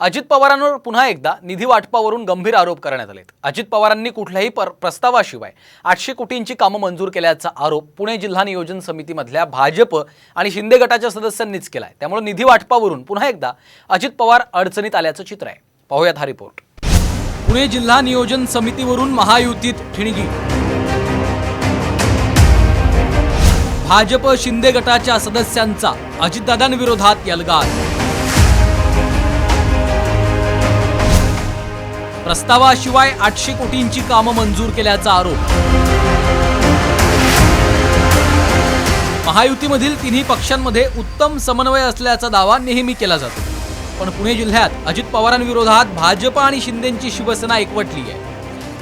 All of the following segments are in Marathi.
अजित पवारांवर पुन्हा एकदा निधी वाटपावरून गंभीर आरोप करण्यात आलेत. अजित पवारांनी कुठल्याही पर प्रस्तावाशिवाय आठशे कोटींची कामं मंजूर केल्याचा आरोप पुणे जिल्हा नियोजन समितीमधल्या भाजप आणि शिंदे गटाच्या सदस्यांनीच केला आहे त्यामुळे निधी वाटपावरून पुन्हा एकदा अजित पवार अडचणीत आल्याचं चित्र आहे. पाहूयात हा रिपोर्ट. पुणे जिल्हा नियोजन समितीवरून महायुतीत ठिणगी. भाजप शिंदे गटाच्या सदस्यांचा अजितदादांविरोधात यलगार. प्रस्तावाशिवाय आठशे कोटींची कामं मंजूर केल्याचा आरोप. महायुतीमधील तिन्ही पक्षांमध्ये उत्तम समन्वय असल्याचा दावा नेहमी केला जातो. पण पुणे जिल्ह्यात अजित पवारांविरोधात भाजप आणि शिंदेची शिवसेना एकवटली आहे.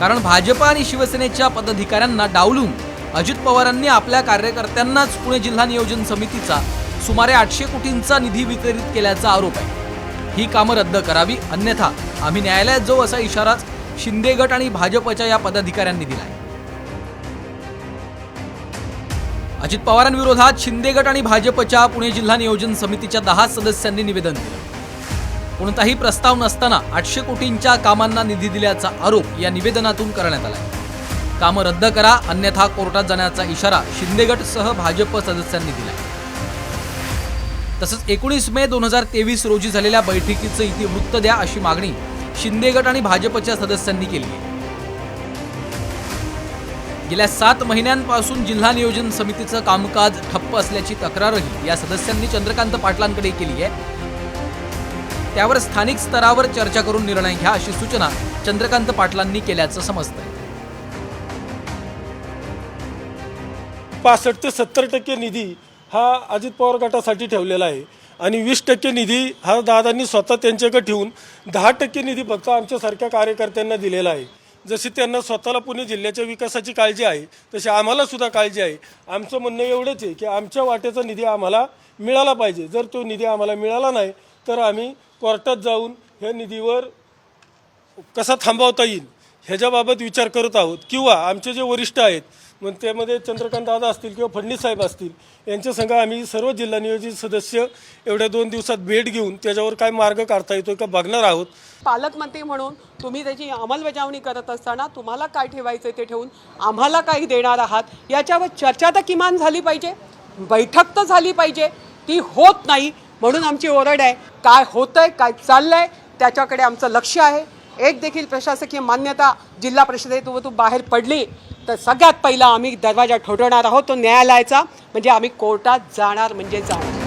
कारण भाजप आणि शिवसेनेच्या पदाधिकाऱ्यांना डावलून अजित पवारांनी आपल्या कार्यकर्त्यांनाच पुणे जिल्हा नियोजन समितीचा सुमारे आठशे कोटींचा निधी वितरित केल्याचा आरोप आहे. ही कामं रद्द करावी अन्यथा आम्ही न्यायालयात जाऊ असा इशाराच शिंदे गट आणि भाजपच्या या पदाधिकाऱ्यांनी दिला आहे अजित पवारांविरोधात शिंदे गट आणि भाजपच्या पुणे जिल्हा नियोजन समितीच्या दहा सदस्यांनी निवेदन दिलं. कोणताही प्रस्ताव नसताना आठशे कोटींच्या कामांना निधी दिल्याचा आरोप या निवेदनातून करण्यात आलाय. कामं रद्द करा अन्यथा कोर्टात जाण्याचा इशारा शिंदे गटसह भाजप सदस्यांनी दिला तसंच एकोणीस मे दोन हजार तेवीस रोजी झालेल्या बैठकीचं इतिवृत्त द्या अशी मागणी शिंदे गट आणि भाजपच्या सदस्यांनी केली. आहे गेल्या सात महिन्यांपासून जिल्हा नियोजन समितीचं कामकाज ठप्प असल्याची तक्रारही या सदस्यांनी चंद्रकांत पाटलांकडे केली आहे. त्यावर स्थानिक स्तरावर चर्चा करून निर्णय घ्या अशी सूचना चंद्रकांत पाटलांनी केल्याचं समजतंय. पासष्ट ते सत्तर टक्के निधी हा अजित पवार गटासाठी ठेवलेला आहे. आणि वीस टक्के निधी हा दादांनी स्वतः त्यांच्याकडे ठेवून दहा टक्के निधी फक्त आमच्यासारख्या कार्यकर्त्यांना दिलेला आहे. जशी त्यांना स्वतःला पुणे जिल्ह्याच्या विकासाची काळजी आहे तशी आम्हाला सुद्धा काळजी आहे. आमचं म्हणणं एवढंच आहे की आमच्या वाट्याचा निधी आम्हाला मिळाला पाहिजे. जर तो निधी आम्हाला मिळाला नाही तर आम्ही कोर्टात जाऊन ह्या निधीवर कसा थांबवता येईल ह्याच्याबाबत विचार करत आहोत. किंवा आमचे जे वरिष्ठ आहेत मग त्यामध्ये चंद्रकांत दादा असतील किंवा फडणीस साहेब असतील यांच्या संघ आम्ही सर्व जिल्हा नियोजित सदस्य एवढ्या दोन दिवसात भेट घेऊन त्याच्यावर काय मार्ग काढता येतो का बघणार आहोत. पालकमंत्री म्हणून तुम्ही त्याची अंमलबजावणी करत असताना तुम्हाला काय ठेवायचं ते ठेवून आम्हाला काही देणार आहात? याच्यावर चर्चा तर किमान झाली पाहिजे बैठक तर झाली पाहिजे ती होत नाही म्हणून आमची ओरड आहे. काय होतंय काय चाललंय त्याच्याकडे आमचं लक्ष आहे. एक देखील प्रशासकीय मान्यता जिल्हा परिषदेतून बाहेर पडली तर सगळ्यात पहिला आम्ही दरवाजा ठोठवणार आहोत तो न्यायालयाचा. म्हणजे आम्ही कोर्टात जाणार म्हणजे जाणार.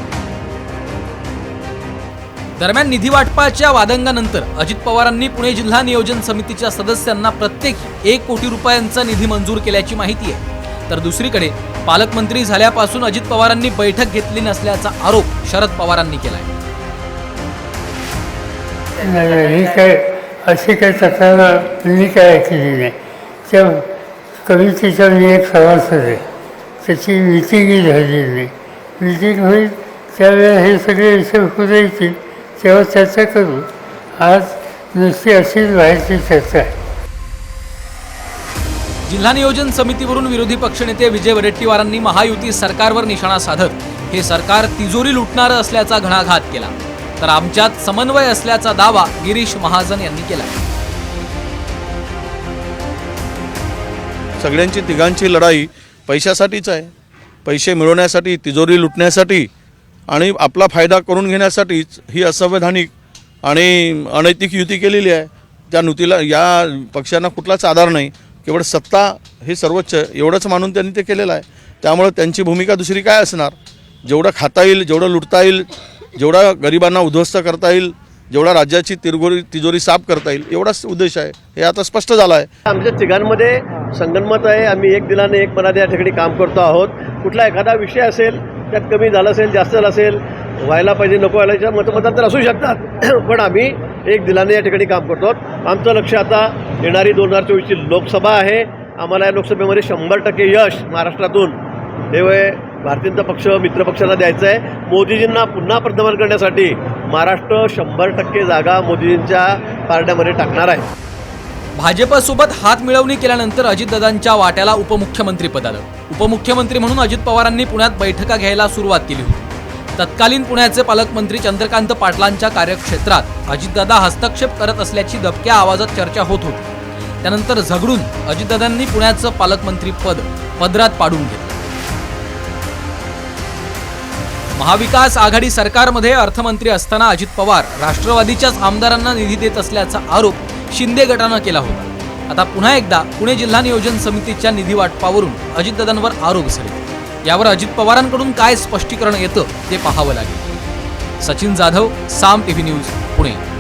दरम्यान निधी वाटपाच्या वादंगानंतर अजित पवारांनी पुणे जिल्हा नियोजन समितीच्या सदस्यांना प्रत्येकी एक कोटी रुपयांचा निधी मंजूर केल्याची माहिती आहे. तर दुसरीकडे पालकमंत्री झाल्यापासून अजित पवारांनी बैठक घेतली नसल्याचा आरोप शरद पवारांनी केलाय. नाही नाही, ही काय अशी काही तक्रार मी काय ऐकली नाही. कवितेचा मी एक प्रवास आहे. त्याची मिटिंगही झालेली नाही मिटिंग होईल त्यावेळेला हे सगळे विषय होत तेव्हा चर्चा करू. आज नुसती अशीच व्हायची चर्चा आहे. जिल्हा नियोजन समितीवरून विरोधी पक्षनेते विजय वडेट्टीवारांनी महायुती सरकारवर निशाणा साधत हे सरकार तिजोरी लुटणारं असल्याचा घणाघात केला. तर आमच्यात समन्वय असल्याचा दावा गिरीश महाजन यांनी केला सगळ्यांची तिघांची लढाई पैशासाठीच आहे. पैसे मिळवण्यासाठी तिजोरी लुटण्यासाठी आणि आपला फायदा करून घेण्यासाठीच ही असंवैधानिक आणि अनैतिक युती केलेली आहे. त्या नुतीला या पक्षांना कुठलाच आधार नाही. केवळ सत्ता हे सर्वोच्च एवढंच मानून त्यांनी ते केलेलं आहे. त्यामुळं त्यांची भूमिका दुसरी काय असणार? जेवढं खाता येईल जेवढं लुटता येईल जेवढा गरिबांना उद्ध्वस्त करता येईल जेवढा राज्याची तिरगोरी तिजोरी साफ करता येईल एवढाच उद्देश आहे. हे आता स्पष्ट झालं आहे. आमच्या तिघांमध्ये संगनमत आहे. आम्ही एक दिलाने एक मनाने या ठिकाणी काम करतो आहोत. कुठला एखादा विषय असेल त्यात कमी झाला असेल जास्त झाला असेल व्हायला पाहिजे नको व्हायला याच्या मतमतांतर असू शकतात. पण आम्ही एक दिलाने या ठिकाणी काम करतो आहोत. आमचं लक्ष आता येणारी दोन हजार चोवीसची लोकसभा आहे. आम्हाला या लोकसभेमध्ये शंभर टक्के यश महाराष्ट्रातून हे वय भारतीय जनता पक्ष मित्रपक्षाला द्यायचं आहे. मोदीजींना पुन्हा प्रधान करण्यासाठी महाराष्ट्र शंभर टक्के जागा मोदीजींच्या पारड्यामध्ये टाकणार आहे. भाजपसोबत हात मिळवणी केल्यानंतर अजितदादांच्या वाट्याला उपमुख्यमंत्रीपद आलं उपमुख्यमंत्री म्हणून अजित पवारांनी पुण्यात बैठका घ्यायला सुरुवात केली होती. तत्कालीन पुण्याचे पालकमंत्री चंद्रकांत पाटलांच्या कार्यक्षेत्रात अजितदादा हस्तक्षेप करत असल्याची दबक्या आवाजात चर्चा होत होती. त्यानंतर झगडून अजितदादांनी पुण्याचं पालकमंत्री पद पदरात पाडून घेतलं. महाविकास आघाडी सरकारमध्ये अर्थमंत्री असताना अजित पवार राष्ट्रवादीच्याच आमदारांना निधी देत असल्याचा आरोप शिंदे गटानं केला होता. आता पुन्हा एकदा पुणे जिल्हा नियोजन समितीच्या निधी वाटपावरून अजितदादांवर आरोप झाले. यावर अजित पवारांकडून काय स्पष्टीकरण येतं ते पाहावं लागेल. Sachin Jadhav Saam TV news Pune.